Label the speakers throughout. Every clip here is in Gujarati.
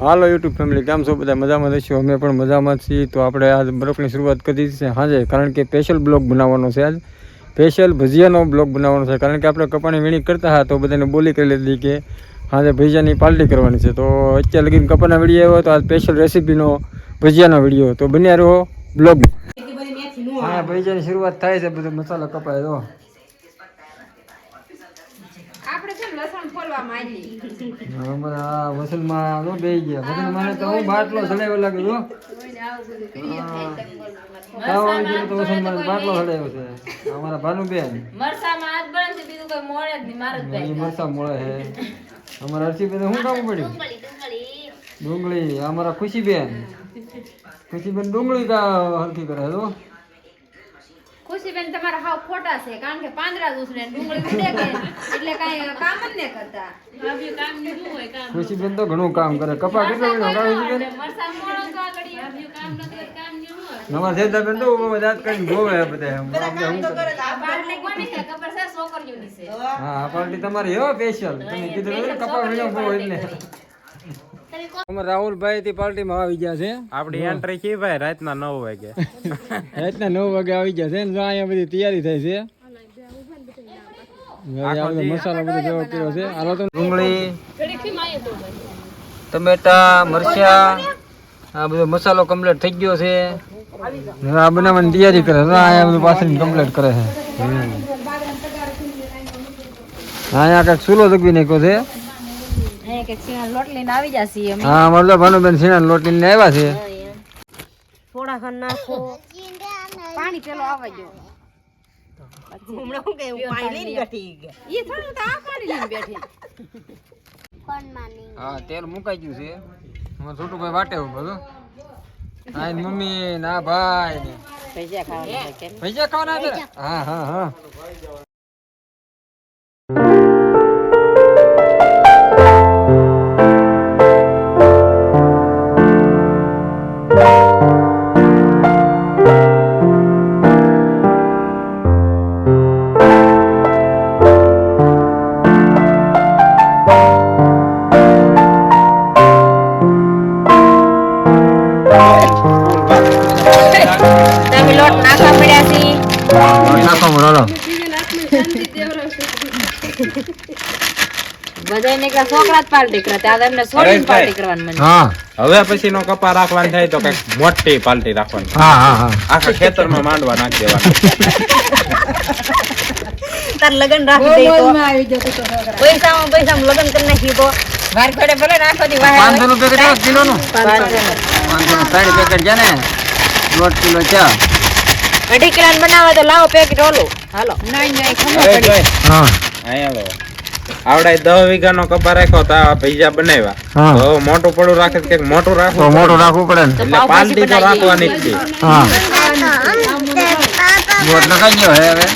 Speaker 1: હાલો યુટ્યુબ ફેમિલી કેમ છો બધા? મજામાં રહીશું અમે પણ મજામાં છીએ. તો આપણે આજ બરફની શરૂઆત કરી છે હાજે કારણ કે સ્પેશિયલ બ્લોગ બનાવવાનો છે આજ. સ્પેશિયલ ભજીયાનો બ્લોગ બનાવવાનો છે કારણ કે આપણે કપાણી વીણી કરતા હતા તો બધાને બોલી કરી લીધી કે હાજે ભજીયાની પાર્ટી કરવાની છે. તો અત્યારે લગીને કપાના વીડિયો આવ્યો તો આ સ્પેશિયલ રેસીપીનો ભજીયાનો વીડિયો તો બન્યા રહો બ્લોગ હા ભજીયાની શરૂઆત થાય છે બધો મસાલો કપાય. તો
Speaker 2: આપણે છે ને લસણ ફોલવા માંડી.
Speaker 1: વસલમાં નો બેહી ગયા. વસલમાં તો હું બાટલો ચડાવ્યો લાગે તો. વસલમાં બાટલો ચડાવ્યો છે. અમારા ભાનુબેન
Speaker 2: મરસામાં હાથ બળે છે બીજું કોઈ મોડે જ નહીં મારે જ
Speaker 1: મરસા મોળે છે. અમારા હર્ષીબેન શું કામ પડ્યું? ડુંગળી અમારા ખુશીબેન ખુશીબેન ડુંગળી કા હરખી કરે તો
Speaker 2: ખુશીબેન તમારા હાવ ખોટા છે કારણ કે પાંદડા ઉછળે ને ડુંગળી ઉડે કે એટલે કાઈ કામ જ નહીં કરતા. કામ ન હોય કામ?
Speaker 1: ખુશીબેન તો ઘણું કામ કરે. કપા કેટલો વીણો કામ ખુશીબેન
Speaker 2: મરસા મોળો તો આગળ કામ નથી કામ ન હોય?
Speaker 1: અમારા સેદાબેન તો ઊભા દાંત કરીને જોવે બધા એમ. કામ તો કરે?
Speaker 2: આ પાર્ટી કોની છે ખબર છે છોકરીઓની છે.
Speaker 1: હા આ પાર્ટી તમારી હો સ્પેશિયલ તમે કીધું ને કપા વીણો બહુ એટલે અમારા રાહુલભાઈ થી પાર્ટીમાં આવી ગયા છે.
Speaker 3: આપડી એન્ટ્રી કી ભાઈ? રાતના નવ વાગે.
Speaker 1: રાતના નવ વાગે આવી ગયા છે ને અહીંયા બધી તૈયારી થાય છે. હવે આ બધો મસાલો બધો જેવો કર્યો છે. હાલો તો ડુંગળી ટમેટા મરચા આ બધો મસાલો કમ્પ્લીટ થઈ ગયો છે. આ બનાવવાની તૈયારી કરે છે. અહીંયા બધું પાછળ કમ્પ્લીટ કરે છે. અહીંયા કંઈક ચૂલો જગવી નાખ્યો છે.
Speaker 2: અહીંયા કે સીણા લોટ લઈને આવી જશે અમે.
Speaker 1: હા અમારે ભાનુબેન સિંહ લોટ લઈને આવ્યા છે.
Speaker 2: થોડા ખણ નાખો. પાણી પેલો આવવા જો હમણાં હું કે પાણી લઈને બેઠી એ થોડું તો આ પાણી લઈને બેઠી.
Speaker 1: હા તેલ મુકાઈ ગયું છે. હું છોટું ભાઈ વાટે હું. બધું હા મમ્મી ના ભાઈ ને.
Speaker 2: પૈસા ખાવા કે
Speaker 1: પૈસા ખાવાના હા હા હા.
Speaker 2: બધા નીકળ્યા છોકરા જ પાર્ટી કરે ત્યાં એમને છોડીને પાર્ટી કરવાની મને.
Speaker 1: હા.
Speaker 3: હવે પછી નો કપા રાખવાનું થાય તો કંઈક મોટી પાલટી રાખવાની.
Speaker 1: હા હા હા.
Speaker 3: આખા ખેતરમાં માંડવા નાખી દેવાના.
Speaker 2: તાર લગન રાખી દે તો. પૈસામાં પૈસામાં લગન કરી નાખી તો વાર ભલે નાખો દી વાહે
Speaker 1: પાંચસો નું કેટલા કિલો નું. પાંચસો. નું ત્રણ પેકેટ છે ને દોઢ કિલો
Speaker 2: અઢી કિલો બનાવે તો લાવો પેકેટ ઓલું. હાલો. નહીં
Speaker 1: હા.
Speaker 3: અહીંયા લો. આવડે દસ વીઘા નો કપા રાખ્યો તો આ ભૈજા બનાવ્યા. તો મોટું પડું રાખે કે મોટું રાખવું
Speaker 1: મોટું રાખવું પડે ને?
Speaker 3: એટલે પાલટી તો રાખવાની જ છે.
Speaker 1: હા. ગયો હવે?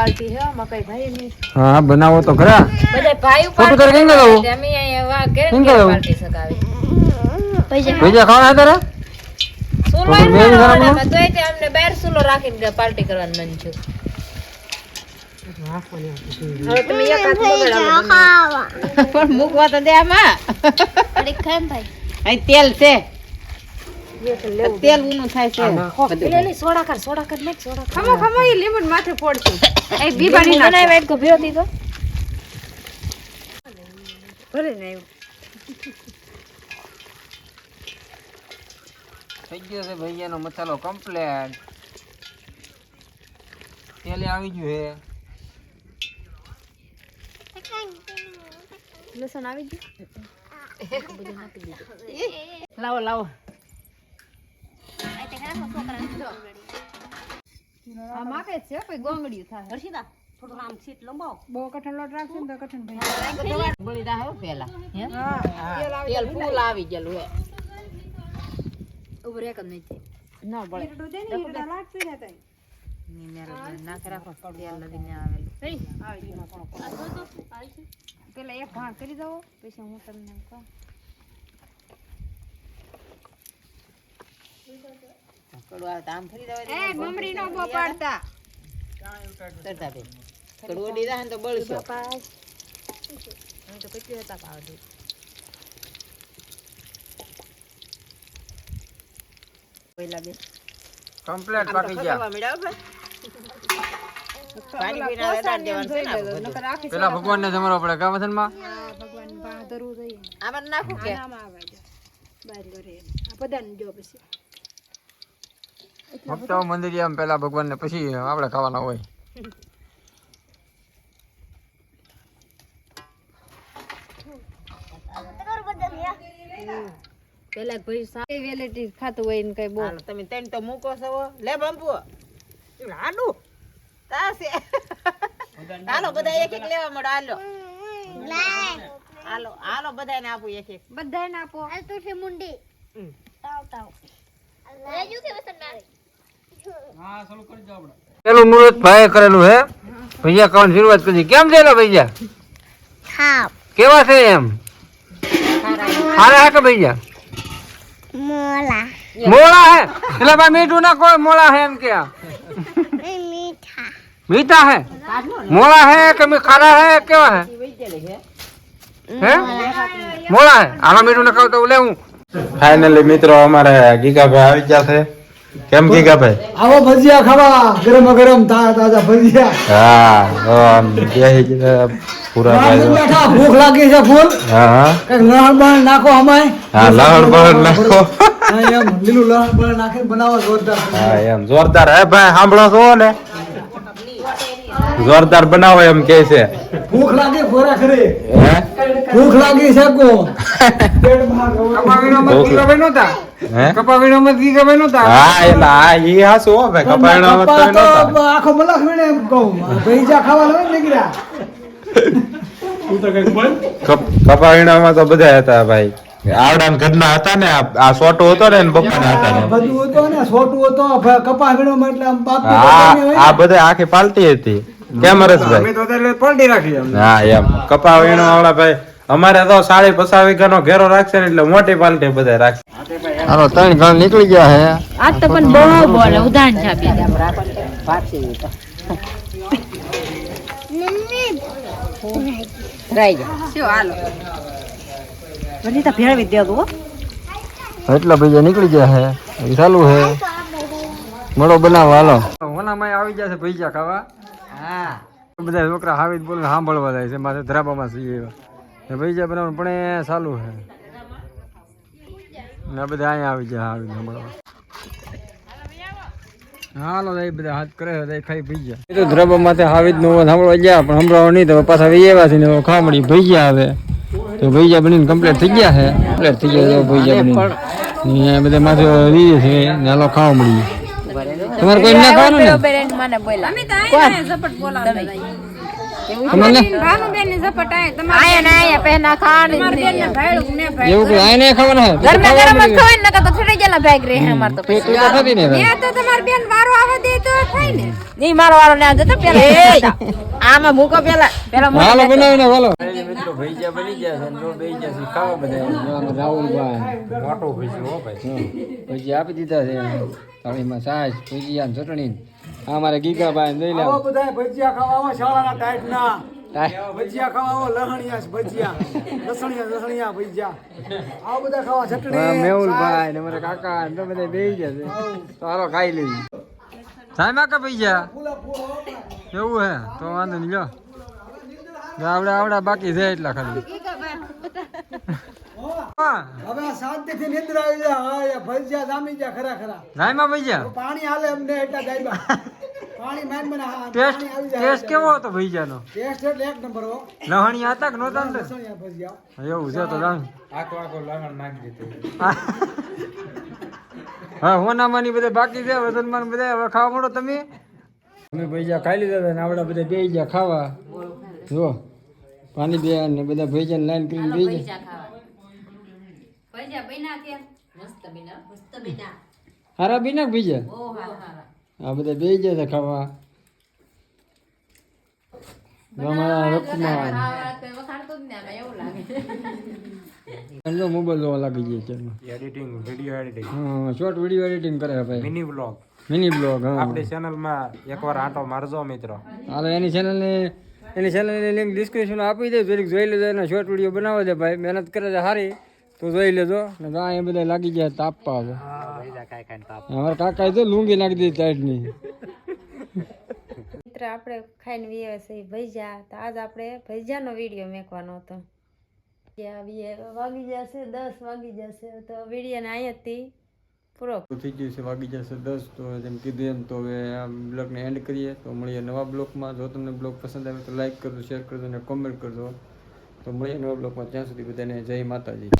Speaker 2: પાર્ટી હે મકઈ ભાઈ ની
Speaker 1: હા બનાવો તો ખરા.
Speaker 2: બધે ભાઈ ઉપર
Speaker 1: ફોટો તારે કેમ કરાવો?
Speaker 2: અમે અહીંયા વા ઘરે
Speaker 1: કેમ?
Speaker 2: પાર્ટી સગાવી.
Speaker 1: ભૈયા ખાવાના તારે?
Speaker 2: સુલો
Speaker 1: તો બે
Speaker 2: તો તે અમને બાર સુલો રાખીને પાર્ટી કરવાનું મન છે હવે તમે એક હાથ બગાડો પણ મૂકવા તો દે આમાં. અહીં તેલ છે. તેલ ઊનું થાય છે. સોડા કર સોડા કર નાખ સોડા ખમો ખમો એ લીંબુ માથે ફોડશું. એ બીબાની ભલે ને
Speaker 1: થઈ ગયો છે ભૈયાનો મસાલો કમ્પ્લેટ તેલે આવી ગયું હે.
Speaker 2: લસણ આવી ગયું? લાવો લાવો. આ માકે છે કોઈ ગોંગડિયું થાય. હર્ષિતા થોડું આમ સીટ લંબાવો. બહુ કઠણ લોટ રાખશે ને તો કઠણ ભાઈ બળી દા હો પેલા તેલ ફૂલ આવી ગયેલું હે. ઉભરે કમ નહીં ના બળે. નાખે રાખો તેલ લગીને આવેલું પેલા એક ભાણ કરી દો પછી હું તમને કહું. એ મમરી નો બોપાડતા
Speaker 1: કમ્પ્લીટ પાકી ગયા. પેલા ભગવાન ને જમરો પડે કા વસનમાં
Speaker 2: ભગવાન બહાર ધરવું આમાં નાખું કે? આમાં આવે બધા ઘરે આ બધાને જો પછી.
Speaker 1: ભક્તો મંદિર આમ પેલા ભગવાન ને પછી આપણે ખાવાના હોય.
Speaker 2: પેલા ભાઈ સારી વેલેટી ખાતું હોય ને કઈ બોલ
Speaker 4: તમે ત્રણ તો મૂકો છો લે બંપુ હાલો. તાસે હાલો બધા એક એક લેવા મળો. હાલો. હાલો હાલો બધાને આપો એક એક
Speaker 2: બધાને આપો.
Speaker 1: પેલું મુહૂર્ત ભાઈ કરેલું હે? ભૈયા ખાવાની શરૂઆત કરી. કેમ છે ભૈયા? કેવા છે એમ? સારા હે કે ભૈયા? મોળા હે? એટલે ભાઈ મીઠું ના કોઈ મોળા હે એમ કે. મીઠા. હે? મોળા હે કે મી- ખારા હે? કેવા હે? હે? મોળા હે? આલા મીઠું ના ખાવ તો લેવું.
Speaker 3: ફાઇનલી મિત્રો અમારે ગીગાભાઈ આવી ગયા છે. કેમ ગીગાભાઈ
Speaker 5: આવો ભજીયા ખાવા ગરમ ગરમ તાજા તાજા ભજીયા.
Speaker 3: હા પૂરા
Speaker 5: બેઠા ભૂખ લાગી છે ફૂલ.
Speaker 3: હા હા.
Speaker 5: કંઈક લહણ બહણ નાખો અમાય
Speaker 3: હા લહણ બહણ નાખો.
Speaker 5: એમ લીલું લહણ બહણ નાખીને બનાવો જોરદાર.
Speaker 3: હા એમ જોરદાર. હે ભાઈ સાંભળો છો ને? જોરદાર બનાવો એમ કે છે.
Speaker 5: ભૂખ લાગી ખોરા ખરે ભૂખ લાગી છે કો
Speaker 1: કપાવીનો મત
Speaker 3: કી
Speaker 1: ગમે નહોતા?
Speaker 3: હે?
Speaker 1: કપાવીનો મત
Speaker 3: એટલે હા ઈ હાસુ હો ભાઈ કપાયણો તો
Speaker 5: કપા
Speaker 3: નહોતા
Speaker 5: તો આખો મલખ વીણે એમ કહું. ભજીયા ખાવા લઈને નીકળ્યા.
Speaker 3: કપાવીણામાં તો બધા હતા ભાઈ. આવડા ઘરના હતા ને આ- આ સોટો હતો ને એના હતા ને.
Speaker 5: બધું હતો ને છોટું હતો કપા વીણો એટલે
Speaker 3: આ બધા આખી પાલટી હતી. કેમ
Speaker 1: અમે તો પલટી રાખી
Speaker 3: હા એમ. કપા વીણો વાળા ભાઈ. અમારે તો સાડી પચાસ વીઘાનો ઘેરો રાખશે ને એટલે મોટી પાલટી બધા રાખશે.
Speaker 1: હાલો ત્રણ ઘણ નીકળી ગયા હે.
Speaker 2: આજ તો પણ બહુ બોલે ઉદાહરણ છાપી
Speaker 1: એટલા ભૈયા નીકળી ગયા હે. ચાલુ હે. મળો બનાવો હાલો. ઓનામાં આવી ગયા છે ભૈયા ખાવા. બધા છોકરા હાવી બોલે સાંભળવા જાય છે માથે ધરાબામાં છીએ એવા ભાઈ જાય બનાવવાનું પણ એ ચાલુ છે. ને બધા અહીંયા આવી જાય હાવી સાંભળવા. હાલો એ બધા હાથ કરે છે ખાઈ ભઈ ગયા. એ તો ધ્રબા માથે હાવી નું સાંભળવા ગયા પણ સાંભળવા નહીં તો પાછા વી એવા છે ને ખામડી ખામડી ગયા આવે તો ભૈયા બનીને કમ્પ્લીટ થઈ ગયા છે. કમ્પ્લીટ થઈ ગયા તો ભૈયા બની બધા માથે રીએ છે ને હાલો ખાવા મળી તમારે કોઈ ના ખાવાનું ને
Speaker 2: મને બોલા અમે તો ઝપટ બોલાવતા
Speaker 1: તમારે
Speaker 2: ભાનુબેનની? ઝપટ આયા તમારે આયા ને આયા પહેના ખાવાની તમારે બેન ને ભાડું ને
Speaker 1: એવું કોઈ આને ખાવાના? હે
Speaker 2: ગરમે ગરમ જ ખવાય નકર તો છોડી ગયેલા ભાગ રે અમાર તો
Speaker 1: પેટ તો થતી ને ભાઈ.
Speaker 2: તો તમાર બેન વારો આવે દે તો થાય ને. નહીં મારો વારો ને આજે તો પેલા આમાં મૂકો પેલા પેલા
Speaker 1: હાલો બનાવીને હાલો. મિત્રો ભૈજા બની ગયા છે નો બેહી છે ખાવા બધા રાહુલભાઈ મોટો ભૈજો હો ભાઈ. ભૈજી આપી દીધા છે. થાળીમાં છાશ ભજીયા ચટણી આ મારે ગીગાભાઈ લઈ લે
Speaker 5: આવો બધા ભજીયા ખાવા આવો શાળાના ટાઈટ ના ભજીયા ખાવા આવો લહણિયા ભજીયા. લસણિયા લસણિયા ભજીયા. આવો બધા ખાવા ચટણી
Speaker 1: મેહુલભાઈ ને મારા કાકા ને બધા બેહી ગયા છે. તો હાલો ખાઈ લેવી સાહેબ કા ભજીયા એવું હે? તો વાંધો નહીં લ્યો. આવડા આવડા બાકી છે એટલા ખાલી.
Speaker 5: હવે આ શાંતિથી નિંદ્ર આવી જાય. હા ભજીયા જામી ગયા ખરા ખરા.
Speaker 1: રાયમા ભજીયા?
Speaker 5: પાણી હાલે અમને એટલા ગાયબા. પાણી માન મને
Speaker 1: ટેસ્ટ ટેસ્ટ કેવો હતો ભજીયાનો?
Speaker 5: ટેસ્ટ એટલે એક નંબર હો.
Speaker 1: લહણી હતા કે નહોતા અંદર?
Speaker 5: ભજીયા.
Speaker 1: એવું છે તો જાણ
Speaker 3: આખો આખો લહણ નાખી દીધું
Speaker 1: હા હોનામાની બધા બાકી છે વજનમાન બધા. હવે ખાવા મળો તમે? અમે ભજીયા ખાઈ લીધા હતા ને આપણા બધા બે ગયા ખાવા. જો પાણી બે ને બધા ભજીયા લાઈન કરીને બે ગયા.
Speaker 2: ભજીયા બન્યા કે? મસ્ત બન્યા. મસ્ત બન્યા.
Speaker 1: હારા બી નાખ ભજીયા
Speaker 2: બહુ હારા.
Speaker 1: આ બધા બે ખાવા.
Speaker 2: ખાવા જ ને આમાં એવું લાગે.
Speaker 1: જો મોબાઈલ જોવા લાગી જાય છે એમાં.
Speaker 3: એડિટિંગ વીડિયો એડિટિંગ
Speaker 1: હા શોર્ટ વીડિયો એડિટિંગ કરે ભાઈ.
Speaker 3: મિની વ્લોગ
Speaker 1: મિની બ્લોગ હા.
Speaker 3: આપણી ચેનલમાં એકવાર આંટો મારજો મિત્રો.
Speaker 1: હાલો એની ચેનલને એની ચેનલની લિંક આપી દે. જરીક જોઈ લેજો એનો શોર્ટ વીડિયો બનાવો છે ભાઈ. મહેનત કરે છે સારી તો જોઈ લેજો. ને ગા એ બધા લાગી ગયા તાપવા છે અમારા કાકા તો લુંગી નાખી દીધી ટાઈટની.
Speaker 6: મિત્ર આપણે ખાઈને વીએ છે ભૈજા તો આજ આપણે ભૈજાનો વીડિયો મેકવાનો હતો. વાગી જશે દસ વાગી જશે. તો વિડીયોને અહીંયાથી પૂરો
Speaker 1: થઈ ગયું છે વાગી જશે દસ. તો જેમ કીધું એમ તો હવે આ બ્લોગને એન્ડ કરીએ. તો મળીએ નવા બ્લોગમાં. જો તમને બ્લોગ પસંદ આવે તો લાઈક કરજો શેર કરજો અને કોમેન્ટ કરજો. તો મળીએ નવા બ્લોગમાં. ત્યાં સુધી બધાને જય માતાજી.